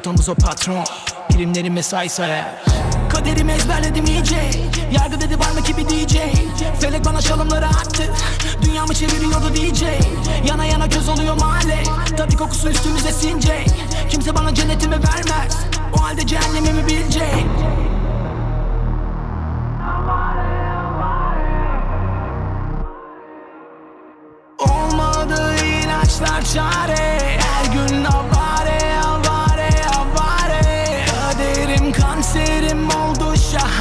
rotamız o patron. Primlerim mesai sayar Kaderimi ezberledim iyice. Yargı dedi var mı ki bir DJ Felek bana çalımları attı. Dünyamı çeviriyordu DJ Yana yana göz oluyor mahalle. Tadı kokusu üstümüze sinecek Kimse bana cennetimi vermez. O halde cehennemimi bilecek Olmadı ilaçlar çare. Her gün Kanserim oldu şahane